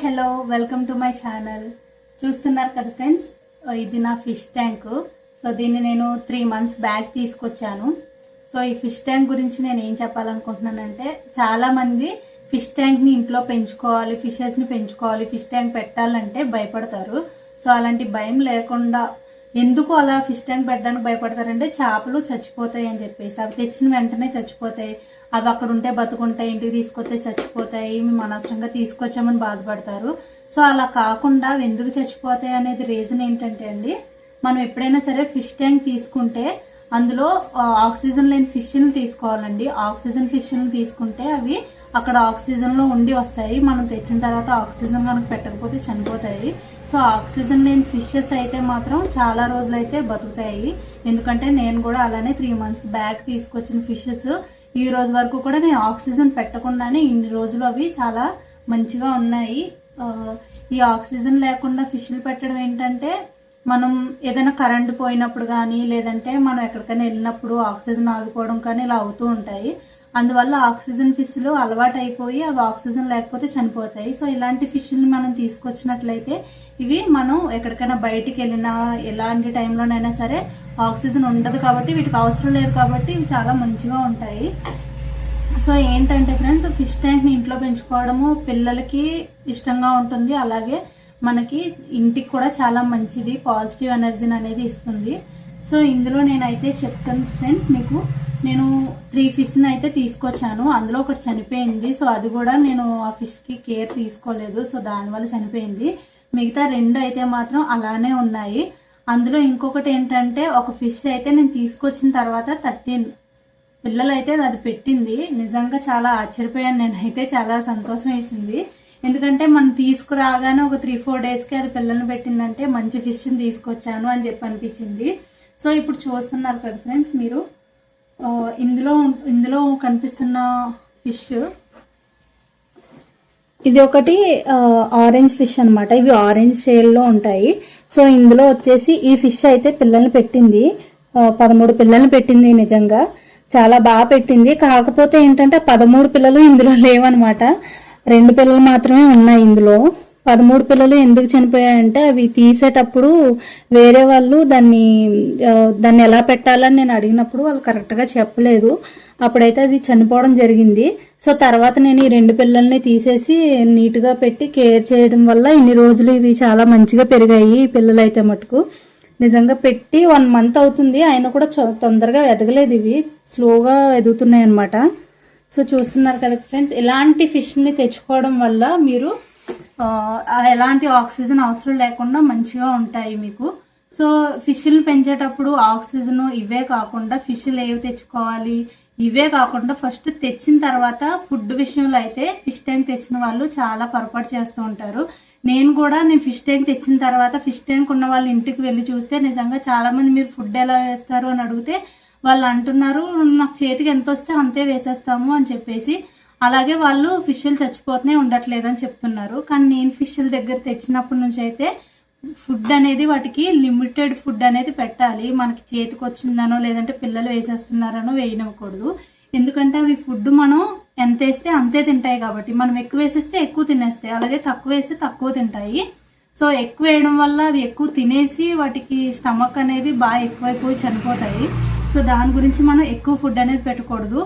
Hello welcome to my channel. చూస్తున్నారు కదా friends? ఇది నా ఫిష్ ట్యాంక్. సో దీన్ని నేను త్రీ మంత్స్ బ్యాక్ తీసుకొచ్చాను. సో ఈ ఫిష్ ట్యాంక్ గురించి నేను ఏం చెప్పాలనుకుంటున్నానంటే చాలామంది ఫిష్ ట్యాంక్ని ఇంట్లో పెంచుకోవాలి ఫిషెస్ని పెంచుకోవాలి ఫిష్ ట్యాంక్ పెట్టాలంటే భయపడతారు. సో అలాంటి భయం లేకుండా ఎందుకు అలా ఫిష్ ట్యాంక్ పెట్టడానికి భయపడతారంటే చేపలు చచ్చిపోతాయి అని చెప్పేసి. అవి తెచ్చిన వెంటనే చచ్చిపోతాయి. అవి అక్కడ ఉంటే బతుకుంటాయి ఇంటికి తీసుకొస్తే చచ్చిపోతాయి మేము అనవసరంగా తీసుకొచ్చామని బాధపడతారు. సో అలా కాకుండా అవి ఎందుకు చచ్చిపోతాయి అనేది రీజన్ ఏంటంటే అండి మనం ఎప్పుడైనా సరే ఫిష్ ట్యాంక్ తీసుకుంటే అందులో ఆక్సిజన్ లేని ఫిష్ని తీసుకోవాలండి. ఆక్సిజన్ ఫిష్ని తీసుకుంటే అవి అక్కడ ఆక్సిజన్లో ఉండి వస్తాయి. మనం తెచ్చిన తర్వాత ఆక్సిజన్ కనుక పెట్టకపోతే చనిపోతాయి. సో ఆక్సిజన్ లేని ఫిషెస్ అయితే మాత్రం చాలా రోజులైతే బతుకుతాయి. ఎందుకంటే నేను కూడా అలానే త్రీ మంత్స్ బ్యాక్ తీసుకొచ్చిన ఫిషెస్ ఈ రోజు వరకు కూడా నేను ఆక్సిజన్ పెట్టకుండానే ఇన్ని రోజులు అవి చాలా మంచిగా ఉన్నాయి. ఈ ఆక్సిజన్ లేకుండా ఫిష్లు పెట్టడం ఏంటంటే మనం ఏదైనా కరెంట్ పోయినప్పుడు కానీ లేదంటే మనం ఎక్కడికైనా వెళ్ళినప్పుడు ఆక్సిజన్ ఆగిపోవడం కానీ ఇలా అవుతూ ఉంటాయి. అందువల్ల ఆక్సిజన్ ఫిష్లు అలవాటు అయిపోయి అవి ఆక్సిజన్ లేకపోతే చనిపోతాయి. సో ఇలాంటి ఫిష్ని మనం తీసుకొచ్చినట్లయితే ఇవి మనం ఎక్కడికైనా బయటికి వెళ్ళినా ఎలాంటి టైంలోనైనా సరే ఆక్సిజన్ ఉండదు కాబట్టి వీటికి అవసరం లేదు కాబట్టి ఇవి చాలా మంచిగా ఉంటాయి. సో ఏంటంటే ఫ్రెండ్స్ ఫిష్ ట్యాంక్ని ఇంట్లో పెంచుకోవడము పిల్లలకి ఇష్టంగా ఉంటుంది. అలాగే మనకి ఇంటికి కూడా చాలా మంచిది పాజిటివ్ ఎనర్జీని అనేది ఇస్తుంది. సో ఇందులో నేనైతే చెప్తాను ఫ్రెండ్స్ మీకు నేను త్రీ ఫిష్ని అయితే తీసుకొచ్చాను. అందులో ఒకటి చనిపోయింది. సో అది కూడా నేను ఆ ఫిష్కి కేర్ తీసుకోలేదు. సో దానివల్ల చనిపోయింది. మిగతా రెండు అయితే మాత్రం అలానే ఉన్నాయి. అందులో ఇంకొకటి ఏంటంటే ఒక ఫిష్ అయితే నేను తీసుకొచ్చిన తర్వాత థర్టీన్ పిల్లలైతే అది పెట్టింది. నిజంగా చాలా ఆశ్చర్యపోయాను. నేనైతే చాలా సంతోషం వేసింది. ఎందుకంటే మనం తీసుకురాగానే ఒక త్రీ ఫోర్ డేస్కి అది పిల్లల్ని పెట్టిందంటే మంచి ఫిష్ని తీసుకొచ్చాను అని చెప్పి అనిపించింది. సో ఇప్పుడు చూస్తున్నారు కదా ఫ్రెండ్స్ మీరు? ఇందులో ఇందులో కనిపిస్తున్న ఫిష్. ఇది ఒకటి ఆరెంజ్ ఫిష్ అనమాట ఇవి ఆరెంజ్ షేడ్లో ఉంటాయి. సో ఇందులో వచ్చేసి ఈ ఫిష్ అయితే పిల్లల్ని పెట్టింది. పదమూడు పిల్లల్ని పెట్టింది నిజంగా. చాలా బాగా పెట్టింది. కాకపోతే ఏంటంటే పదమూడు పిల్లలు ఇందులో లేవన్నమాట. రెండు పిల్లలు మాత్రమే ఉన్నాయి ఇందులో. పదమూడు పిల్లలు ఎందుకు చనిపోయాయంటే అవి తీసేటప్పుడు వేరే వాళ్ళు దాన్ని దాన్ని ఎలా పెట్టాలని నేను అడిగినప్పుడు వాళ్ళు కరెక్ట్గా చెప్పలేదు. అప్పుడైతే అది చనిపోవడం జరిగింది. సో తర్వాత నేను ఈ రెండు పిల్లల్ని తీసేసి నీట్గా పెట్టి కేర్ చేయడం వల్ల ఇన్ని రోజులు ఇవి చాలా మంచిగా పెరిగాయి ఈ పిల్లలు అయితే మటుకు. నిజంగా పెట్టి వన్ మంత్ అవుతుంది. అయినా కూడా చొ- తొందరగా ఎదగలేదు ఇవి. స్లోగా ఎదుగుతున్నాయి అనమాట సో చూస్తున్నారు కదా ఫ్రెండ్స్ ఇలాంటి ఫిష్ని తెచ్చుకోవడం వల్ల మీరు ఎలాంటి ఆక్సిజన్ అవసరం లేకుండా మంచిగా ఉంటాయి మీకు. సో ఫిష్లు పెంచేటప్పుడు ఆక్సిజన్ ఇవే కాకుండా ఫిష్లు ఏవి తెచ్చుకోవాలి? ఇవే కాకుండా ఫస్ట్ తెచ్చిన తర్వాత ఫుడ్ విషయంలో అయితే ఫిష్ ట్యాంక్ తెచ్చిన వాళ్ళు చాలా పొరపాటు చేస్తూ ఉంటారు. నేను కూడా నేను ఫిష్ ట్యాంక్ తెచ్చిన తర్వాత ఫిష్ ట్యాంక్ ఉన్న వాళ్ళ ఇంటికి వెళ్ళి చూస్తే నిజంగా చాలామంది మీరు ఫుడ్ ఎలా వేస్తారు అని అడిగితే వాళ్ళు అంటున్నారు నాకు చేతికి ఎంత వస్తే అంతే వేసేస్తాము అని చెప్పేసి అలాగే వాళ్ళు ఫిష్లు చచ్చిపోతూనే ఉండట్లేదని చెప్తున్నారు. కానీ నేను ఫిష్ల దగ్గర తెచ్చినప్పటి నుంచి అయితే ఫుడ్ అనేది వాటికి లిమిటెడ్ ఫుడ్ అనేది పెట్టాలి. మనకి చేతికి వచ్చిందనో లేదంటే పిల్లలు వేసేస్తున్నారనో వేయనివ్వకూడదు. ఎందుకంటే అవి ఫుడ్ మనం ఎంత వేస్తే అంతే తింటాయి కాబట్టి. మనం ఎక్కువ వేసేస్తే ఎక్కువ తినేస్తాయి. అలాగే తక్కువ వేస్తే తక్కువ తింటాయి. సో ఎక్కువ వేయడం వల్ల అవి ఎక్కువ తినేసి వాటికి స్టమక్ అనేది బాగా ఎక్కువైపోయి చనిపోతాయి. సో దాని గురించి మనం ఎక్కువ ఫుడ్ అనేది పెట్టకూడదు.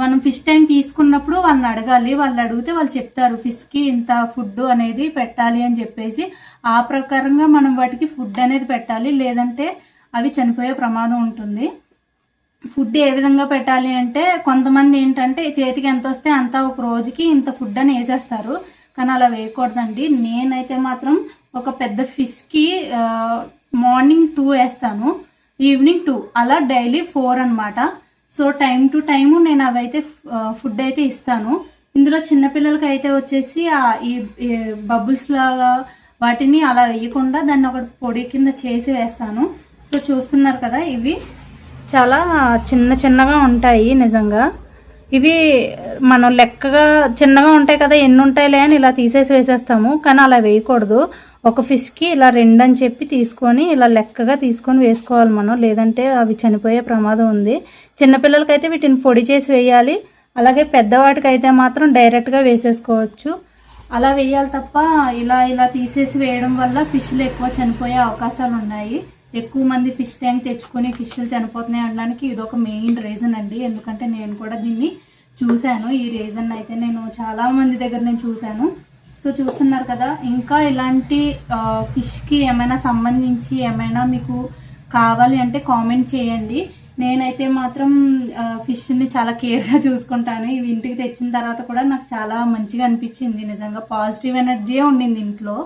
మనం ఫిష్ ట్యాంక్ తీసుకున్నప్పుడు వాళ్ళని అడగాలి. వాళ్ళు అడిగితే వాళ్ళు చెప్తారు ఫిష్కి ఇంత ఫుడ్ అనేది పెట్టాలి అని చెప్పేసి. ఆ ప్రకారంగా మనం వాటికి ఫుడ్ అనేది పెట్టాలి. లేదంటే అవి చనిపోయే ప్రమాదం ఉంటుంది. ఫుడ్ ఏ విధంగా పెట్టాలి అంటే కొంతమంది ఏంటంటే చేతికి ఎంత వస్తే అంత ఒక రోజుకి ఇంత ఫుడ్ అని వేసేస్తారు. కానీ అలా వేయకూడదండి. నేనైతే మాత్రం ఒక పెద్ద ఫిష్కి మార్నింగ్ టూ వేస్తాను. ఈవినింగ్ టూ అలా డైలీ ఫోర్ అన్నమాట. సో టైం టు టైము నేను అవైతే ఫుడ్ అయితే ఇస్తాను. ఇందులో చిన్నపిల్లలకి అయితే వచ్చేసి ఆ ఈ బబుల్స్ లాగా వాటిని అలా వేయకుండా దాన్ని ఒక పొడి కింద చేసి వేస్తాను. సో చూస్తున్నారు కదా ఇవి. చాలా చిన్న చిన్నగా ఉంటాయి నిజంగా. ఇవి మనం లెక్కగా చిన్నగా ఉంటాయి కదా ఎన్ని ఉంటాయిలే అని ఇలా తీసేసి వేసేస్తాము. కానీ అలా వేయకూడదు. ఒక ఫిష్కి ఇలా రెండు అని చెప్పి తీసుకొని ఇలా లెక్కగా తీసుకొని వేసుకోవాలి మనం. లేదంటే అవి చనిపోయే ప్రమాదం ఉంది. చిన్నపిల్లలకైతే వీటిని పొడి చేసి వేయాలి. అలాగే పెద్దవాటికైతే మాత్రం డైరెక్ట్గా వేసేసుకోవచ్చు. అలా వేయాలి తప్ప ఇలా ఇలా తీసేసి వేయడం వల్ల ఫిష్లు ఎక్కువ చనిపోయే అవకాశాలు ఉన్నాయి. ఎక్కువ మంది ఫిష్ ట్యాంక్ తెచ్చుకొని ఫిష్లు చనిపోతున్నాయి అనడానికి ఇది ఒక మెయిన్ రీజన్ అండి. ఎందుకంటే నేను కూడా దీన్ని చూశాను. ఈ రీజన్ అయితే నేను చాలా మంది దగ్గర నేను చూశాను. సో చూస్తున్నారు కదా ఇంకా ఇలాంటి ఫిష్కి ఏమైనా సంబంధించి ఏమైనా మీకు కావాలి అంటే కామెంట్ చేయండి. నేనైతే మాత్రం ఫిష్ని చాలా కేర్గా చూసుకుంటాను. ఇవి ఇంటికి తెచ్చిన తర్వాత కూడా నాకు చాలా మంచిగా అనిపించింది. నిజంగా పాజిటివ్ ఎనర్జీ ఉండింది ఇంట్లో.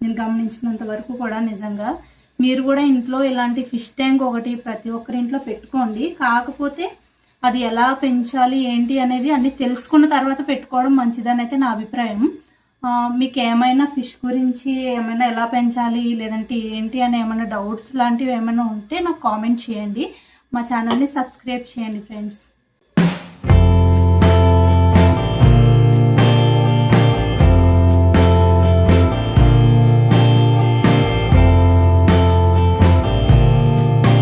నేను గమనించినంత వరకు కూడా నిజంగా. మీరు కూడా ఇంట్లో ఇలాంటి ఫిష్ ట్యాంక్ ఒకటి ప్రతి ఒక్కరి ఇంట్లో పెట్టుకోండి. కాకపోతే అది ఎలా పెంచాలి ఏంటి అనేది అన్ని తెలుసుకున్న తర్వాత పెట్టుకోవడం మంచిదని అయితే నా అభిప్రాయం. మీకు ఏమైనా ఫిష్ గురించి ఏమైనా ఎలా పెంచాలి లేదంటే ఏంటి అని ఏమైనా డౌట్స్ లాంటివి ఏమైనా ఉంటే నాకు కామెంట్ చేయండి. మా ఛానల్ని సబ్స్క్రైబ్ చేయండి ఫ్రెండ్స్.